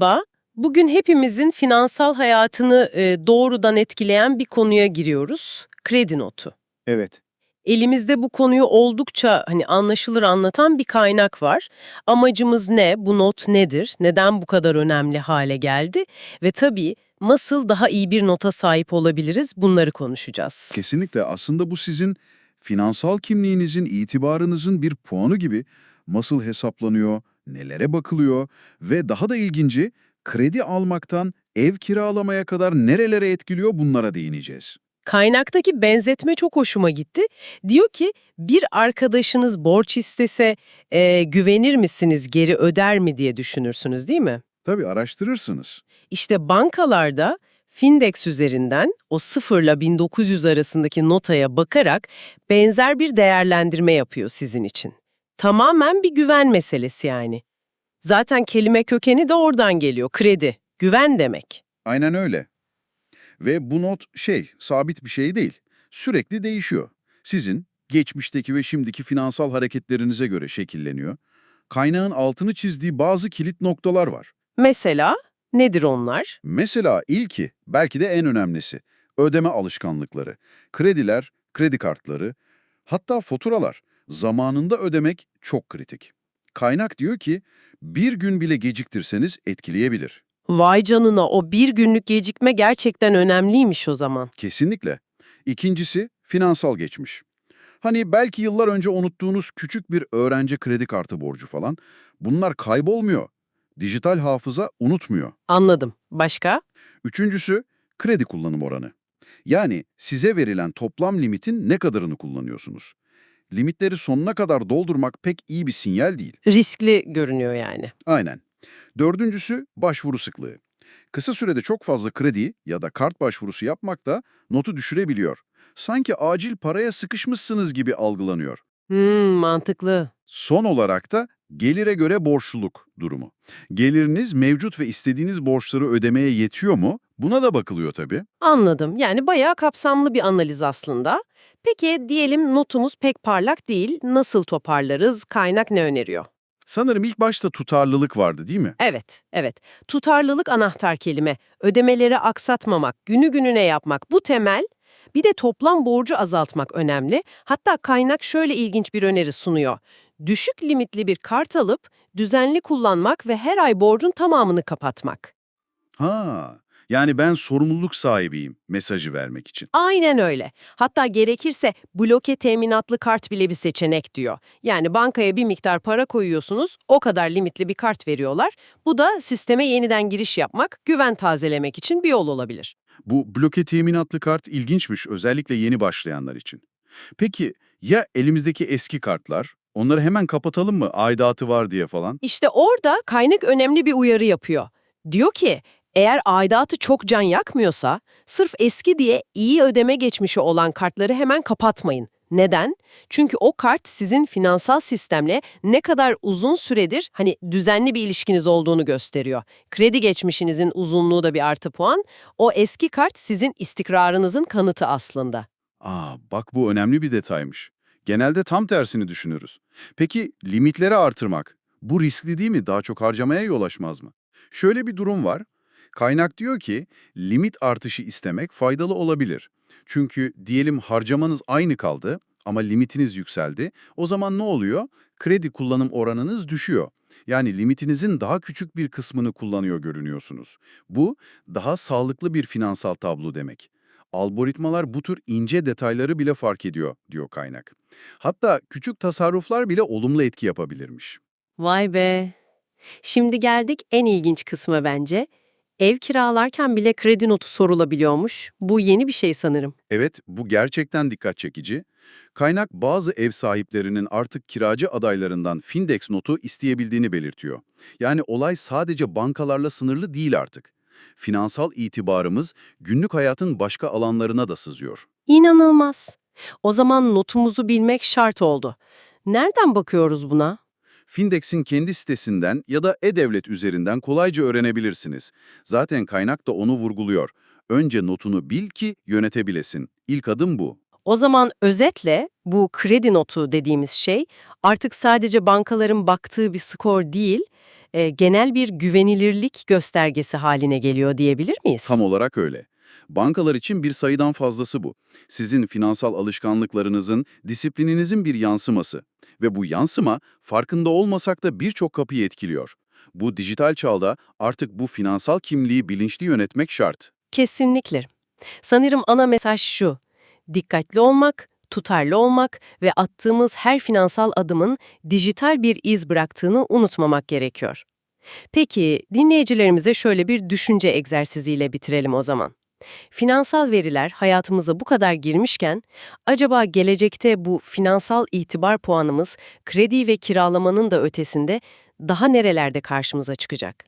Merhaba. Bugün hepimizin finansal hayatını e, doğrudan etkileyen bir konuya giriyoruz. Kredi notu. Evet. Elimizde bu konuyu oldukça hani anlaşılır anlatan bir kaynak var. Amacımız ne? Bu not nedir? Neden bu kadar önemli hale geldi? Ve tabii nasıl daha iyi bir nota sahip olabiliriz? Bunları konuşacağız. Kesinlikle aslında bu sizin finansal kimliğinizin, itibarınızın bir puanı gibi nasıl hesaplanıyor, nelere bakılıyor ve daha da ilginci kredi almaktan ev kiralamaya kadar nerelere etkiliyor bunlara değineceğiz. Kaynaktaki benzetme çok hoşuma gitti. Diyor ki bir arkadaşınız borç istese e, güvenir misiniz, geri öder mi diye düşünürsünüz değil mi? Tabii araştırırsınız. İşte bankalarda Findex üzerinden o 0 ile 1900 arasındaki notaya bakarak benzer bir değerlendirme yapıyor sizin için. Tamamen bir güven meselesi yani. Zaten kelime kökeni de oradan geliyor. Kredi, güven demek. Aynen öyle. Ve bu not şey, sabit bir şey değil. Sürekli değişiyor. Sizin geçmişteki ve şimdiki finansal hareketlerinize göre şekilleniyor. Kaynağın altını çizdiği bazı kilit noktalar var. Mesela nedir onlar? Mesela ilki, belki de en önemlisi, ödeme alışkanlıkları. Krediler, kredi kartları, hatta faturalar. Zamanında ödemek çok kritik. Kaynak diyor ki, bir gün bile geciktirseniz etkileyebilir. Vay canına o bir günlük gecikme gerçekten önemliymiş o zaman. Kesinlikle. İkincisi, finansal geçmiş. Hani belki yıllar önce unuttuğunuz küçük bir öğrenci kredi kartı borcu falan, bunlar kaybolmuyor. Dijital hafıza unutmuyor. Anladım. Başka? Üçüncüsü, kredi kullanım oranı. Yani size verilen toplam limitin ne kadarını kullanıyorsunuz? Limitleri sonuna kadar doldurmak pek iyi bir sinyal değil. Riskli görünüyor yani. Aynen. Dördüncüsü, başvuru sıklığı. Kısa sürede çok fazla kredi ya da kart başvurusu yapmak da notu düşürebiliyor. Sanki acil paraya sıkışmışsınız gibi algılanıyor. Hmm, mantıklı. Son olarak da gelire göre borçluluk durumu. Geliriniz mevcut ve istediğiniz borçları ödemeye yetiyor mu? Buna da bakılıyor tabii. Anladım. Yani bayağı kapsamlı bir analiz aslında. Peki diyelim notumuz pek parlak değil. Nasıl toparlarız? Kaynak ne öneriyor? Sanırım ilk başta tutarlılık vardı değil mi? Evet, evet. Tutarlılık anahtar kelime. Ödemeleri aksatmamak, günü gününe yapmak bu temel. Bir de toplam borcu azaltmak önemli. Hatta kaynak şöyle ilginç bir öneri sunuyor. Düşük limitli bir kart alıp düzenli kullanmak ve her ay borcun tamamını kapatmak. Ha, yani ben sorumluluk sahibiyim mesajı vermek için. Aynen öyle. Hatta gerekirse bloke teminatlı kart bile bir seçenek diyor. Yani bankaya bir miktar para koyuyorsunuz, o kadar limitli bir kart veriyorlar. Bu da sisteme yeniden giriş yapmak, güven tazelemek için bir yol olabilir. Bu bloke teminatlı kart ilginçmiş özellikle yeni başlayanlar için. Peki ya elimizdeki eski kartlar? Onları hemen kapatalım mı aidatı var diye falan? İşte orada kaynak önemli bir uyarı yapıyor. Diyor ki, eğer aidatı çok can yakmıyorsa, sırf eski diye iyi ödeme geçmişi olan kartları hemen kapatmayın. Neden? Çünkü o kart sizin finansal sistemle ne kadar uzun süredir hani düzenli bir ilişkiniz olduğunu gösteriyor. Kredi geçmişinizin uzunluğu da bir artı puan. O eski kart sizin istikrarınızın kanıtı aslında. Aa bak bu önemli bir detaymış. Genelde tam tersini düşünürüz. Peki limitleri artırmak, bu riskli değil mi? Daha çok harcamaya yol açmaz mı? Şöyle bir durum var. Kaynak diyor ki limit artışı istemek faydalı olabilir. Çünkü diyelim harcamanız aynı kaldı ama limitiniz yükseldi. O zaman ne oluyor? Kredi kullanım oranınız düşüyor. Yani limitinizin daha küçük bir kısmını kullanıyor görünüyorsunuz. Bu daha sağlıklı bir finansal tablo demek. Algoritmalar bu tür ince detayları bile fark ediyor, diyor kaynak. Hatta küçük tasarruflar bile olumlu etki yapabilirmiş. Vay be. Şimdi geldik en ilginç kısma bence. Ev kiralarken bile kredi notu sorulabiliyormuş. Bu yeni bir şey sanırım. Evet, bu gerçekten dikkat çekici. Kaynak bazı ev sahiplerinin artık kiracı adaylarından Findex notu isteyebildiğini belirtiyor. Yani olay sadece bankalarla sınırlı değil artık. Finansal itibarımız günlük hayatın başka alanlarına da sızıyor. İnanılmaz. O zaman notumuzu bilmek şart oldu. Nereden bakıyoruz buna? Findex'in kendi sitesinden ya da e-devlet üzerinden kolayca öğrenebilirsiniz. Zaten kaynak da onu vurguluyor. Önce notunu bil ki yönetebilesin. İlk adım bu. O zaman özetle bu kredi notu dediğimiz şey artık sadece bankaların baktığı bir skor değil, e, genel bir güvenilirlik göstergesi haline geliyor diyebilir miyiz? Tam olarak öyle. Bankalar için bir sayıdan fazlası bu. Sizin finansal alışkanlıklarınızın, disiplininizin bir yansıması. Ve bu yansıma farkında olmasak da birçok kapıyı etkiliyor. Bu dijital çağda artık bu finansal kimliği bilinçli yönetmek şart. Kesinlikle. Sanırım ana mesaj şu. Dikkatli olmak, tutarlı olmak ve attığımız her finansal adımın dijital bir iz bıraktığını unutmamak gerekiyor. Peki, dinleyicilerimize şöyle bir düşünce egzersiziyle bitirelim o zaman. Finansal veriler hayatımıza bu kadar girmişken, acaba gelecekte bu finansal itibar puanımız kredi ve kiralamanın da ötesinde daha nerelerde karşımıza çıkacak?